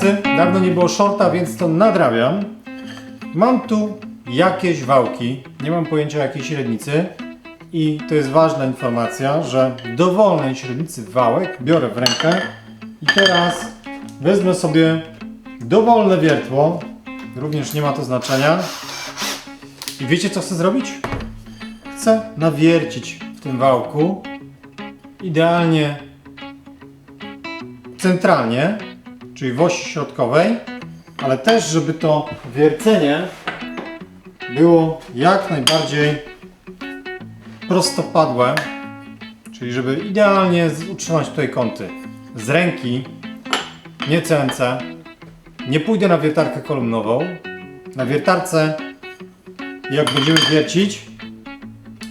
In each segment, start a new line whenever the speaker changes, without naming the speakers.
pracy. Dawno nie było shorta, więc to nadrabiam. Mam tu jakieś wałki. Nie mam pojęcia jakiej średnicy. I to jest ważna informacja, że dowolnej średnicy wałek biorę w rękę i teraz wezmę sobie dowolne wiertło. Również nie ma to znaczenia. I wiecie co chcę zrobić? Chcę nawiercić w tym wałku idealnie centralnie, czyli w osi środkowej, ale też, żeby to wiercenie było jak najbardziej prostopadłe, czyli żeby idealnie utrzymać tutaj kąty. Z ręki, nie CNC, nie pójdę na wiertarkę kolumnową. Na wiertarce, jak będziemy wiercić,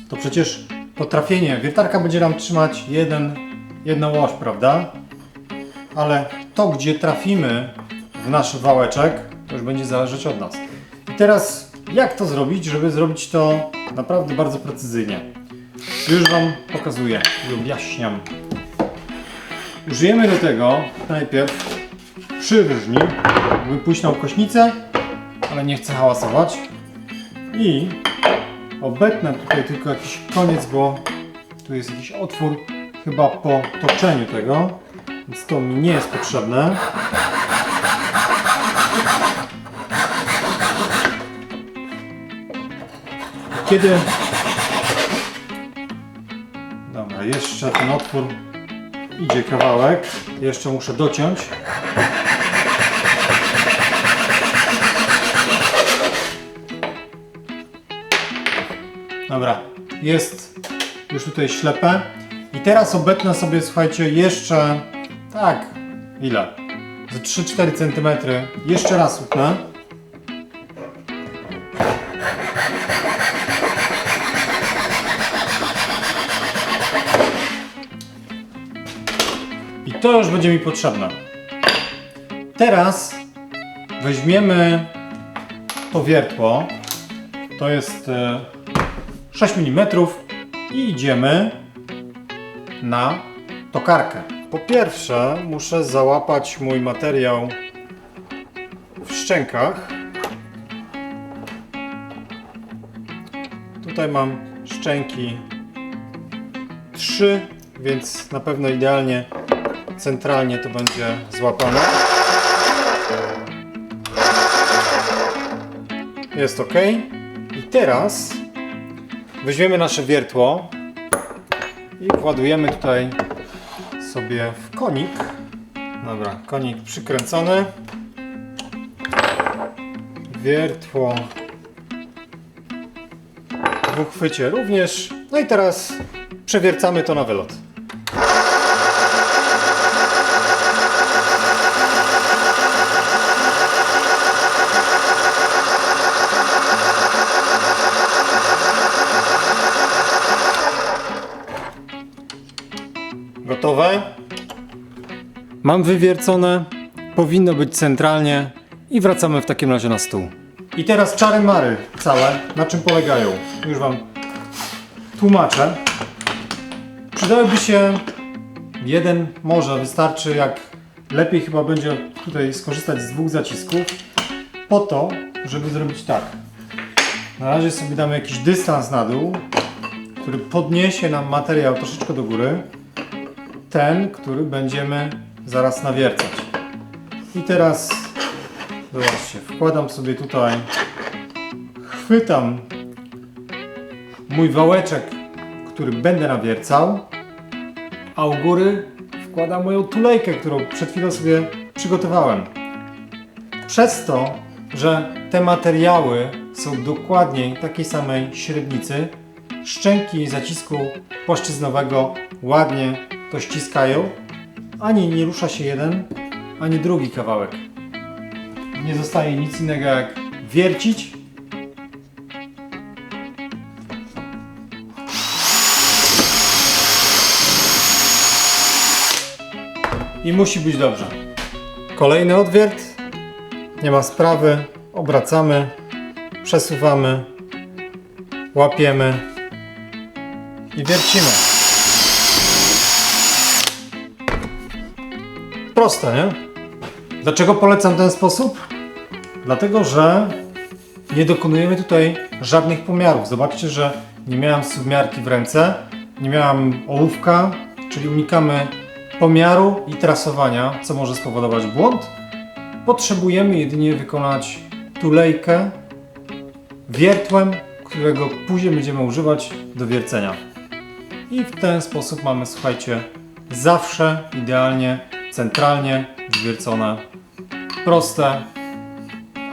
to przecież potrafienie, wiertarka będzie nam trzymać jeden, jedną oś, prawda? Ale to, gdzie trafimy w nasz wałeczek, to już będzie zależeć od nas. I teraz, jak to zrobić, żeby zrobić to naprawdę bardzo precyzyjnie? Już Wam pokazuję i objaśniam. Użyjemy do tego najpierw przyrżni, by pójść na ukośnicę, ale nie chcę hałasować. I obetnę tutaj tylko jakiś koniec, bo tu jest jakiś otwór chyba po toczeniu tego, więc to mi nie jest potrzebne. Kiedy... Dobra, jeszcze ten otwór idzie kawałek. Jeszcze muszę dociąć. Dobra, jest już tutaj ślepe. I teraz obetnę sobie, słuchajcie, jeszcze tak, ile? Ze 3-4 cm. Jeszcze raz utnę. I to już będzie mi potrzebne. Teraz weźmiemy to wiertło. To jest e, 6 mm i idziemy na tokarkę. Po pierwsze muszę załapać mój materiał w szczękach. Tutaj mam szczęki 3, więc na pewno idealnie centralnie to będzie złapane. Jest ok. I teraz weźmiemy nasze wiertło i władujemy tutaj sobie w konik. Dobra, konik przykręcony. Wiertło w uchwycie również. No i teraz przewiercamy to na wylot. Gotowe? Mam wywiercone, powinno być centralnie i wracamy w takim razie na stół. I teraz czary mary całe, na czym polegają? Już Wam tłumaczę. Przydałyby się jeden, może wystarczy, jak lepiej chyba będzie tutaj skorzystać z dwóch zacisków, po to, żeby zrobić tak. Na razie sobie damy jakiś dystans na dół, który podniesie nam materiał troszeczkę do góry ten, który będziemy zaraz nawiercać. I teraz zobaczcie, wkładam sobie tutaj, chwytam mój wałeczek, który będę nawiercał, a u góry wkładam moją tulejkę, którą przed chwilą sobie przygotowałem. Przez to, że te materiały są dokładnie takiej samej średnicy, szczęki zacisku płaszczyznowego ładnie to ściskają, ani nie rusza się jeden, ani drugi kawałek. Nie zostaje nic innego jak wiercić. I musi być dobrze. Kolejny odwiert, nie ma sprawy, obracamy, przesuwamy, łapiemy. I wiercimy. Proste, nie? Dlaczego polecam ten sposób? Dlatego, że nie dokonujemy tutaj żadnych pomiarów. Zobaczcie, że nie miałem submiarki w ręce, nie miałem ołówka, czyli unikamy pomiaru i trasowania, co może spowodować błąd. Potrzebujemy jedynie wykonać tulejkę wiertłem, którego później będziemy używać do wiercenia. I w ten sposób mamy, słuchajcie, zawsze idealnie, centralnie zwiercone, proste,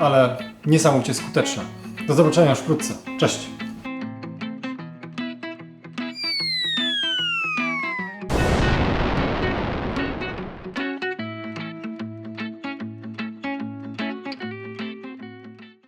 ale niesamowicie skuteczne. Do zobaczenia już wkrótce. Cześć!